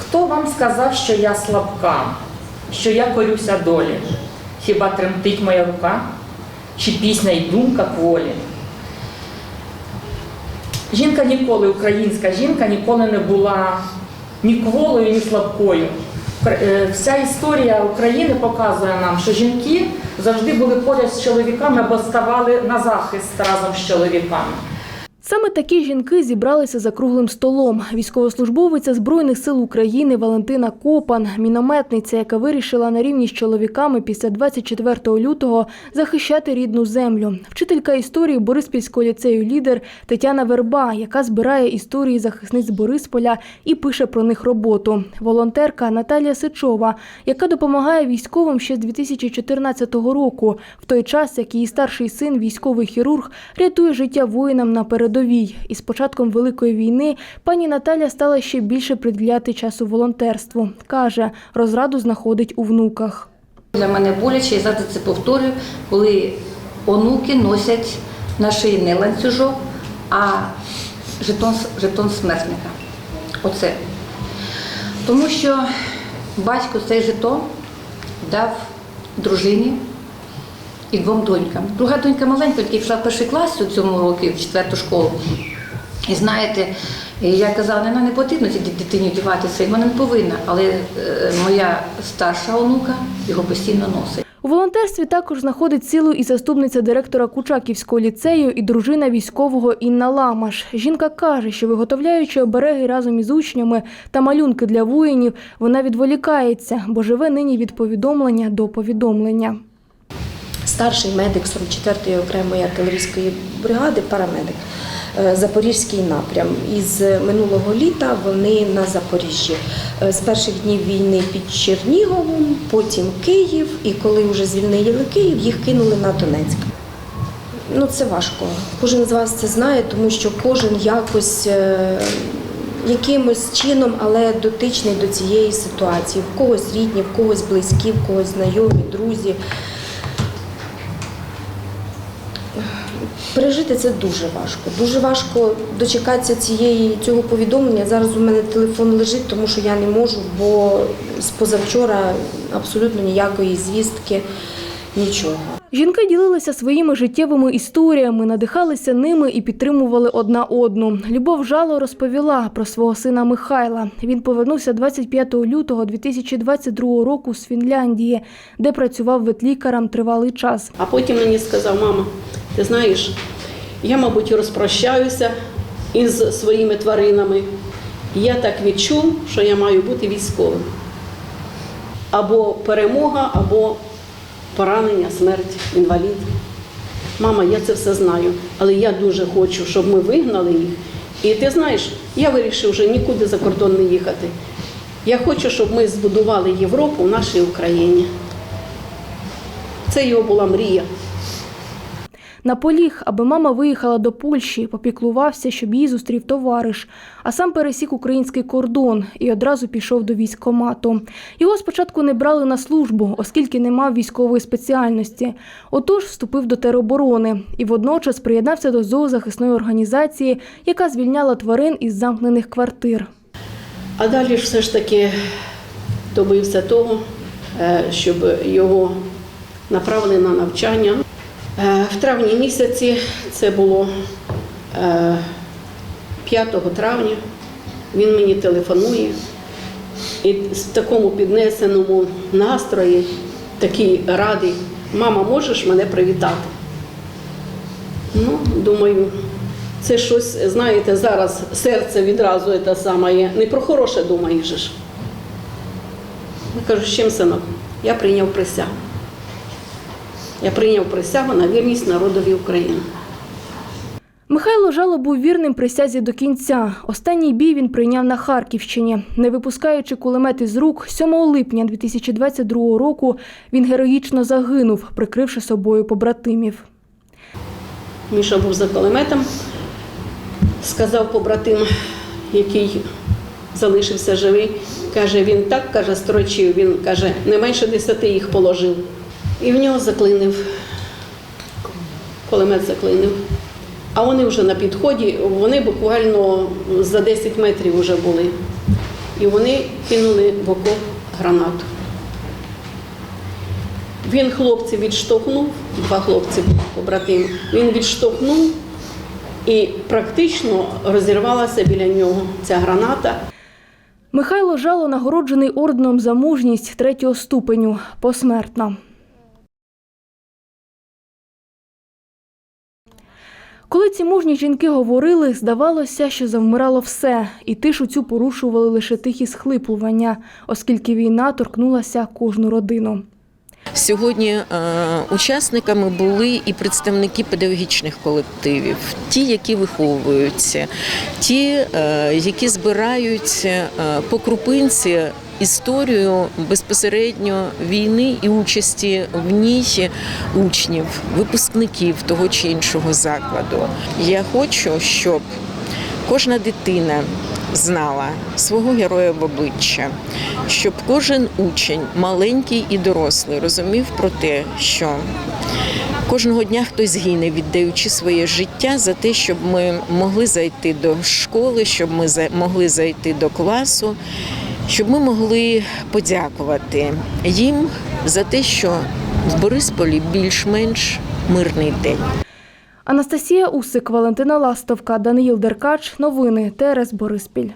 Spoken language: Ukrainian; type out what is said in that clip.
Хто вам сказав, що я слабка, що я корюся долі? Хіба тремтить моя рука, чи пісня й думка кволі? Жінка ніколи, українська жінка ніколи не була ні кволою, ні слабкою. Е, Вся історія України показує нам, що жінки завжди були поряд з чоловіками або ставали на захист разом з чоловіками. Саме такі жінки зібралися за круглим столом. Військовослужбовиця Збройних сил України Валентина Копан, мінометниця, яка вирішила на рівні з чоловіками після 24 лютого захищати рідну землю. Вчителька історії Бориспільського ліцею лідер Тетяна Верба, яка збирає історії захисниць Борисполя і пише про них роботу. Волонтерка Наталія Сичова, яка допомагає військовим ще з 2014 року, в той час як її старший син, військовий хірург, рятує життя воїнам на передовій. І з початком Великої війни пані Наталя стала ще більше приділяти часу волонтерству. Каже, розраду знаходить у внуках. Для мене боляче, я завжди це повторюю, коли онуки носять на шиї не ланцюжок, а жетон, жетон смертника. Оце. Тому що батько цей жетон дав дружині і двом донькам. Друга донька маленька, тільки пішла в перший клас у цьому році, в четверту школу. І знаєте, я казала, не, не потрібно цій дитині вдіватися, і вона не повинна. Але е, моя старша онука його постійно носить. У волонтерстві також знаходить силу і заступниця директора Кучаківського ліцею і дружина військового Інна Ламаш. Жінка каже, що виготовляючи обереги разом із учнями та малюнки для воїнів, вона відволікається, бо живе нині від повідомлення до повідомлення. Старший медик 44-ї окремої артилерійської бригади, парамедик. е, Запорізький напрям. Із минулого літа вони на Запоріжжі. Е, З перших днів війни під Черніговом, потім Київ, і коли вже звільнили Київ, їх кинули на Донецьк. Ну, це важко. Кожен з вас це знає, тому що кожен якось е, якимось чином, але дотичний до цієї ситуації. В когось рідні, в когось близькі, в когось знайомі, друзі. Пережити це дуже важко. Дуже важко дочекатися цієї цього повідомлення. Зараз у мене телефон лежить, тому що я не можу, бо з позавчора абсолютно ніякої звістки, нічого. Жінки ділилися своїми життєвими історіями, надихалися ними і підтримували одна одну. Любов Жало розповіла про свого сина Михайла. Він повернувся 25 лютого 2022 року з Фінляндії, де працював ветлікарем тривалий час. А потім мені сказав, мама, ти знаєш, я, мабуть, розпрощаюся із своїми тваринами. Я так відчув, що я маю бути військовим. Або перемога, або поранення, смерть, інвалід. Мама, я це все знаю, але я дуже хочу, щоб ми вигнали їх. І ти знаєш, я вирішив вже нікуди за кордон не їхати. Я хочу, щоб ми збудували Європу в нашій Україні. Це його була мрія. Наполіг, аби мама виїхала до Польщі, попіклувався, щоб її зустрів товариш, а сам пересік український кордон і одразу пішов до військкомату. Його спочатку не брали на службу, оскільки не мав військової спеціальності. Отож вступив до тероборони і водночас приєднався до зоозахисної організації, яка звільняла тварин із замкнених квартир. А далі ж все ж таки добився того, е, щоб його направили на навчання. Е, В травні місяці це було е, 5 травня. Він мені телефонує і в такому піднесеному настрої, такий радий, мама, можеш мене привітати? Ну, думаю, це щось, знаєте, зараз серце відразу те саме. Не про хороше думаєш. Я кажу, з чим синок? Я прийняв присягу. Я прийняв присягу на вірність народові України. Михайло Жало був вірним присязі до кінця. Останній бій він прийняв на Харківщині. Не випускаючи кулемет із рук, 7 липня 2022 року він героїчно загинув, прикривши собою побратимів. Міша був за кулеметом, сказав побратим, який залишився живий, каже, він так каже, строчив, він каже, не менше десяти їх положив. І в нього заклинив. Кулемет заклинив. А вони вже на підході, вони буквально за 10 метрів вже були. і вони кинули в окоп гранату. Він хлопців відштовхнув, два хлопці були побратими. Він відштовхнув і практично розірвалася біля нього ця граната. Михайло Жало нагороджений орденом за мужність третього ступеню посмертно. Коли ці мужні жінки говорили, здавалося, що завмирало все, і тишу цю порушували лише тихі схлипування, оскільки війна торкнулася кожну родину. Сьогодні е, учасниками були і представники педагогічних колективів, ті, які виховуються, ті, е, які збирають е, по крупинці історію безпосередньо війни і участі в ній учнів, випускників того чи іншого закладу. Я хочу, щоб кожна дитина знала свого героя в обличчя, щоб кожен учень, маленький і дорослий, розумів про те, що кожного дня хтось гине, віддаючи своє життя за те, щоб ми могли зайти до школи, щоб ми могли зайти до класу, щоб ми могли подякувати їм за те, що в Борисполі більш-менш мирний день. Анастасія Усик, Валентина Ластовка, Даниїл Деркач. Новини ТРС Бориспіль.